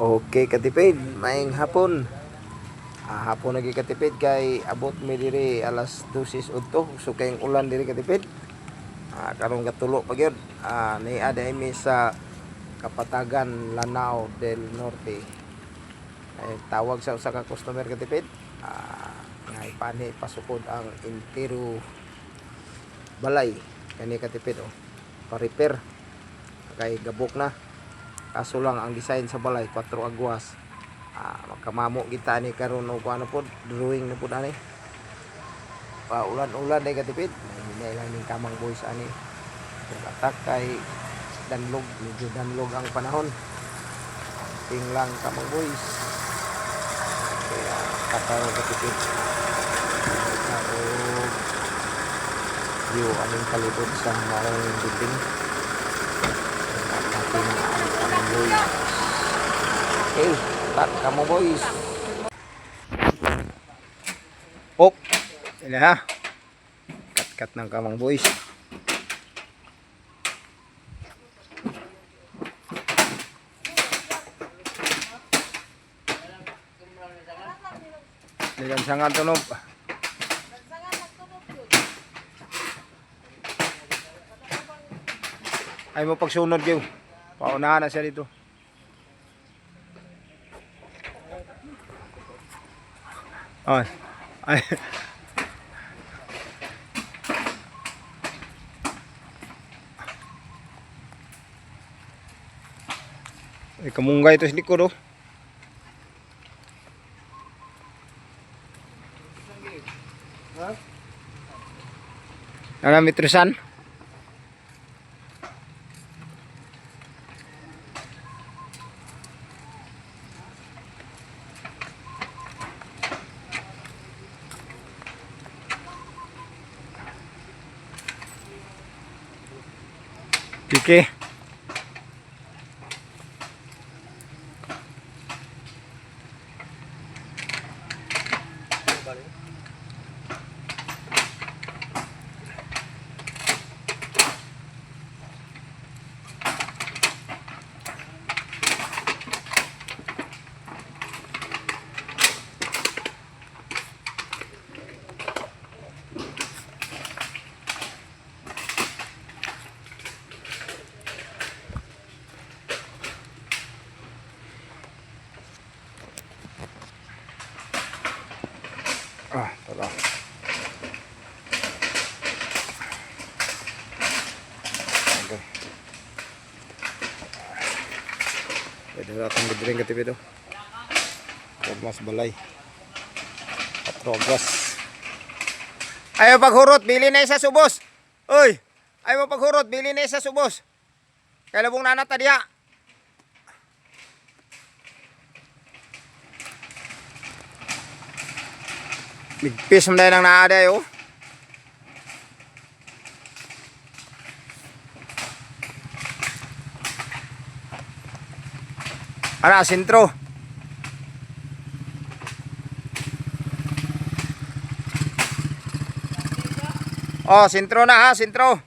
Okay, katipid, maing hapon. Ah, hapon lagi katipid kay abot mi diri alas 12 udto. So kayong ulan diri katipid. Ah, karong katulo pa gyud. Ah, ni ada mi sa Kapatagan, Lanao del Norte. Ay, tawag sa usa ka customer katipid. Ah, nga ipani pasukod ang intero balay kani katipid oh. Pa-repair kay gabok na kaso lang ang design sa balay 4 agwas ah magkamamo kita ni karon og ano pod drawing na pod ani pa ulan-ulan day katipid hindi lang ning kamang boys ani. Atak kay danlog medyo danlog ang panahon. Ting lang kamang boys. Kaya kataw katipid karo view aming palibot sa maong building boys okay start kamang boys Pop. Sila ha. Kat-kat ng kamang boys. Ligan sangat tunog. Ay mo pagsunod kayo. Paunahan na siya dito. Ay. Ay. Ay, kamunggay ito sa likod oh. Ano mitrosan? Pike. Ah, tala. Okay. Pwede natin libreng katipid oh. Huwag mas balay. Patrogas. Ayaw paghurot, bili na isa subos. Uy, ayaw paghurot, bili na isa subos. Kailabong nanat na diya. Ligpis mo dahil ang naaday oh. Ano, sintro. Oh, sintro na ha, sintro.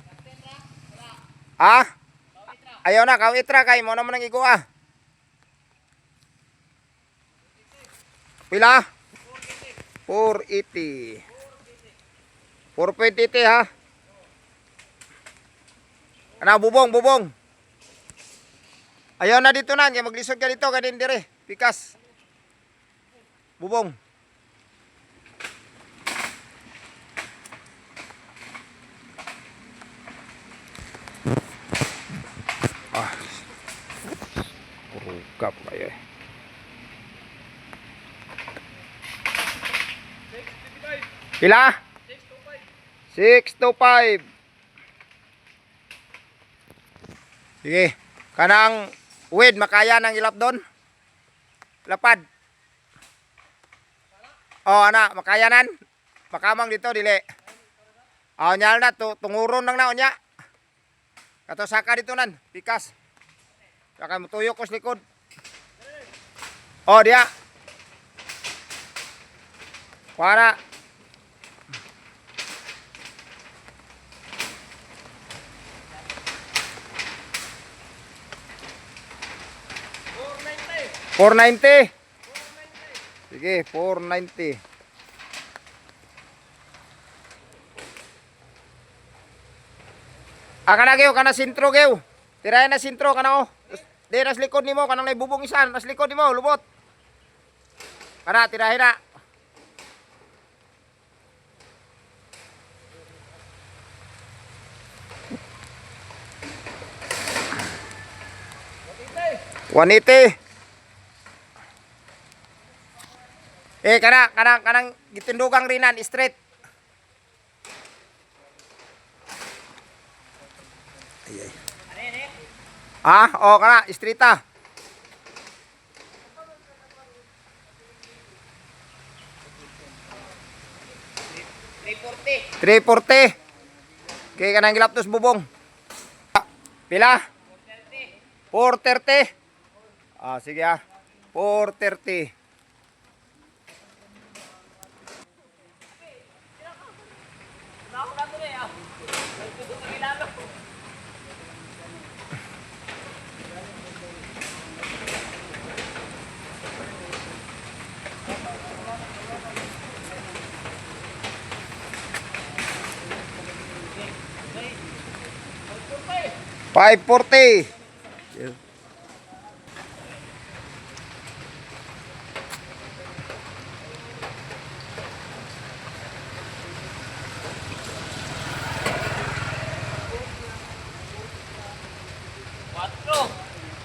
Ha? Ayaw na, kawitra kay mo naman ang iguha. Pila? 480. 420 ha. Ano, bubong, bubong. Ayaw na dito na, maglisod ka dito, kanin dire. Pikas. Bubong. Ah. Urugap kayo eh. Pila? 6 to 5. Sige. Kanang wed makaya ng ilap doon. Lapad. Oh, ana, makayanan. Makamang dito dili. Oh, nyal na tu tunguron nang naon nya. Kato saka dito nan, pikas. Saka mo tuyok ko sa likod. Oh, dia. Para. 490. Sige, 490. Ah, kana gyud, kana sintro gyud. Tirayan na sintro kana oh. Di nas likod nimo kanang naibubong isa, nas likod nimo lubot. Kana tirahin na. One eighty. Eh, kana, kana, kanang gitindugang rinan, straight. Ay, ay. Ah, oh, kana, straight ah. Three forty. Okay, kanang gilaptos bubong. Pila? 430. Ah, sige ah. 430. Five forty.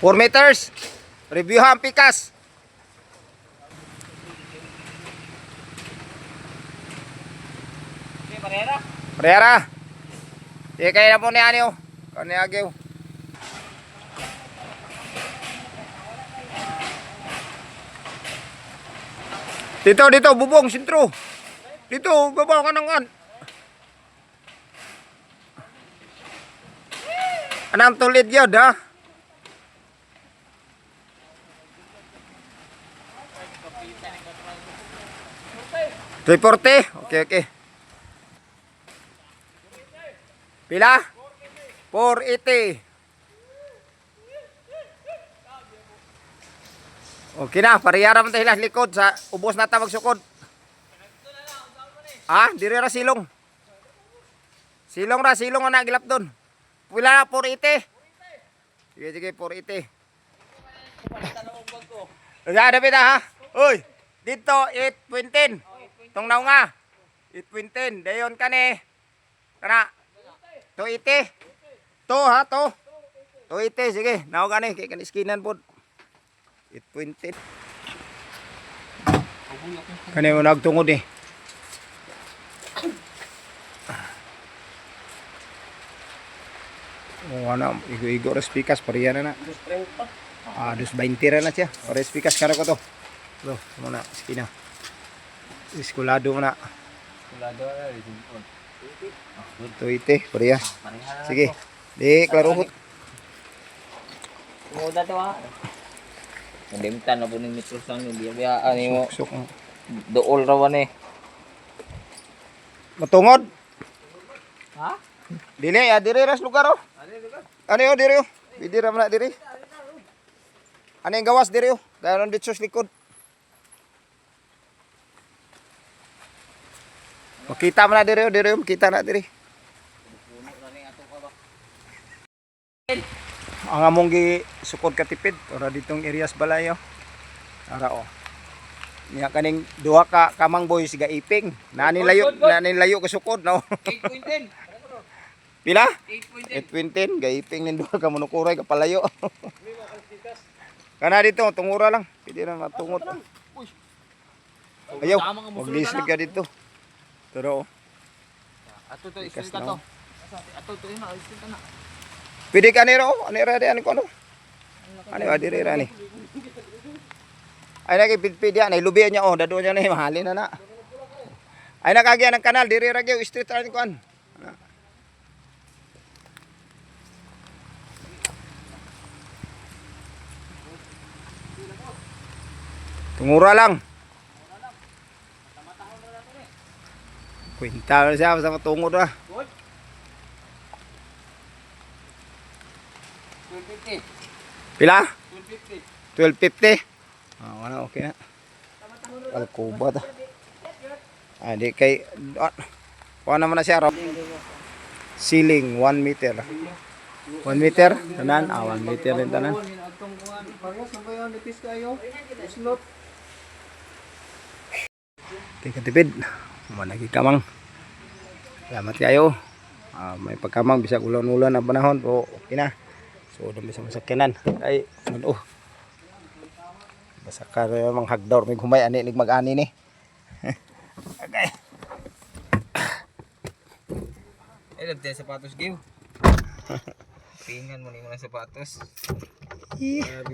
Four meters. Review ha ang pikas. Parera. Di kaya na po ni Anio. Kani agyo. Dito, dito, bubong, sintro. Dito, baba ka ng an. Anang tulid yun, ha? Reporte? Okay, okay. Pila? 480. Okay na, pariyara man tayo likod sa ubos na ta magsukod. Ah, diri ra silong. Silong ra, silong na nagilap doon. Pila na, 480. Sige, sige, 480. Kaya David ha. Uy, dito 8.10. Tong naw nga. 8.10. Dayon ka ni. Kana. 280. To ha, to. 280, sige. Naw ka ni. Kaya kan iskinan po. 8.10. Kani mo nagtungod eh. Oh, ano, igo-igo res pikas pariya na na. Ah, dus 20 ra na siya. Res pikas karo ko to. Lo, mo na skina. Iskulado mo na. To ite, pariya. Sige. Di klaro hot. Muda to ha. Nandimtan na po ng metro sa inyo. Biya biya ano mo. Sok. Dool rawan eh. Matungod. Ha? Dili, ah, diri ras lugar oh. Ano yun, diri oh. Bidi ra man na diri. Ano yung gawas diri oh. Ganon dito sa likod. Makita mo na diri oh, diri oh. Makita na diri. Ang among gi sukod katipid ora ditong areas balay oh. Ara oh. Niya kaning duha ka kamang boys ga iping. Nani layo, nani layo ka sukod no. 8.10. Pila? 8.10, 8.10. gaiping nin duha ka monokuray ka palayo. Kana dito, tungura lang. Pwede na matungot. Ayaw, maglisod ka dito. Pero, oh, Ato to isul ka na, to. Ato to ina isul ka na. Pwede ka niro. Ano ra di ano ko ano? Ano ba diri ra ni? Ay nagi pwede yan, ay lubi niya oh, dado niya na mahalin na na. Ay nakagyan ng kanal, diri ra gyud street ra ni kuan. Tungura lang. Kwenta na siya sa matungod ah. Pila? 250. 1250. Ah, wala okay na. Alkuba ta. Ah, di kay ah, kuha naman na siya raw. Ceiling 1 meter. 1 meter tanan? Ah, 1 meter rin tanan. Okay, katipid. Managi kamang. Salamat kayo. Ah, may pagkamang bisag ulan-ulan ang panahon po okay na. So, dami sa masakyanan. Ay, ano oh. Basta ka rin mga hagdor. May humay ani, nig mag-ani ni. okay. Eh, lagtay sapatos, Giw. Pingan mo ni mga sapatos. Yeah.